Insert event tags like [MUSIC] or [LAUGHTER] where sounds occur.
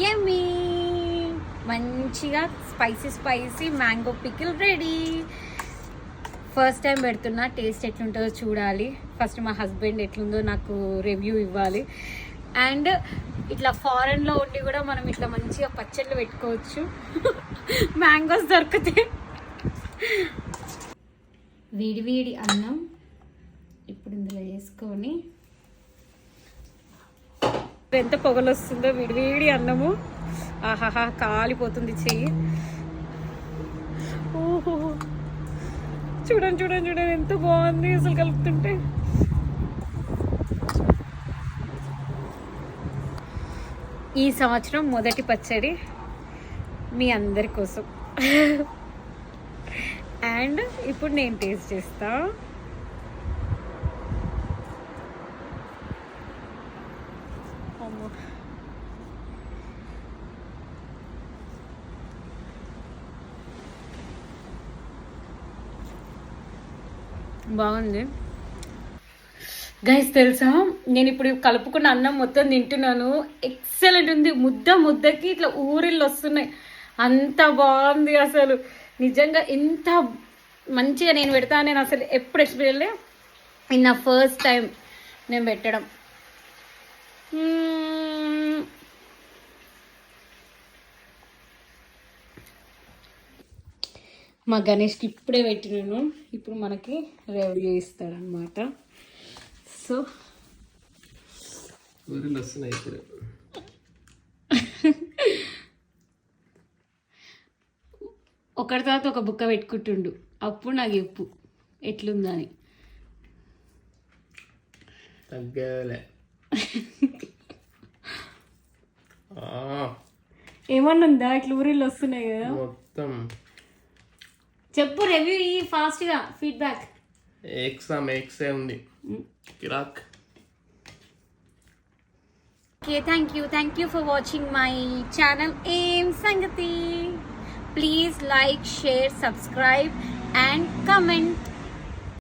యమ్మీ మంచిగా spicy spicy mango pickle ready first time పెడుతున్నా taste ఎట్లుంటుందో చూడాలి. ఫస్ట్ మా హస్బెండ్ ఎట్లుందో నాకు రివ్యూ ఇవ్వాలి. అండ్ ఇట్లా ఫారెన్లో ఉండి కూడా మనం ఇట్లా మంచిగా పచ్చళ్ళు పెట్టుకోవచ్చు. [LAUGHS] మ్యాంగోస్ దొరికితే. వేడి వేడి అన్నం ఇప్పుడు ఇందులో వేసుకొని ఎంత పొగలు వస్తుందో విడివేడి అన్నము. ఆహాహా కాలిపోతుంది చెయ్యి. ఓహో చూడండి చూడండి చూడండి ఎంత బాగుంది అసలు కలుపుతుంటే. ఈ సంవత్సరం మొదటి పచ్చడి మీ అందరి కోసం. [LAUGHS] అండ్ ఇప్పుడు నేను టేస్ట్ చేస్తాను అమ్మో బాగుంది. గైస్ తెలుసా? నేను ఇప్పుడు కలుపుకున్న అన్నం మొత్తం తింటున్నాను. ఎక్సలెంట్ ఉంది. ముద్ద ముద్దకి ఇట్లా ఊరిళ్ళు వస్తున్నాయి. అంత బాగుంది అసలు. నిజంగా ఇంత మంచిగా నేను పెడతా నేను అసలు ఎప్పుడు ఎక్స్పీరియన్స్ ఇన్ నా ఫస్ట్ టైం నేను పెట్టడం. మా గణేష్కి ఇప్పుడే పెట్టినాను. ఇప్పుడు మనకి రెవెన్యూ ఇస్తాడనమాట సో ఒకటి తర్వాత ఒక బుక్క పెట్టుకుంటుండు. అప్పుడు నాకు చెప్పు ఎట్లుందని. తగ్గలే. [LAUGHS] ఏమన్నా ఉందా ఇట్లా ఊరిళ్ళు వస్తున్నాయి కదా. మొత్తం. చెప్పు రివ్యూ ఈ ఫాస్ట్గా ఫీడ్బ్యాక్ ఎక్సామ్ ఎక్సే ఉంది. కిరాక్ okay thank you thank you for watching my channel ఏం సంగతి please like share subscribe and comment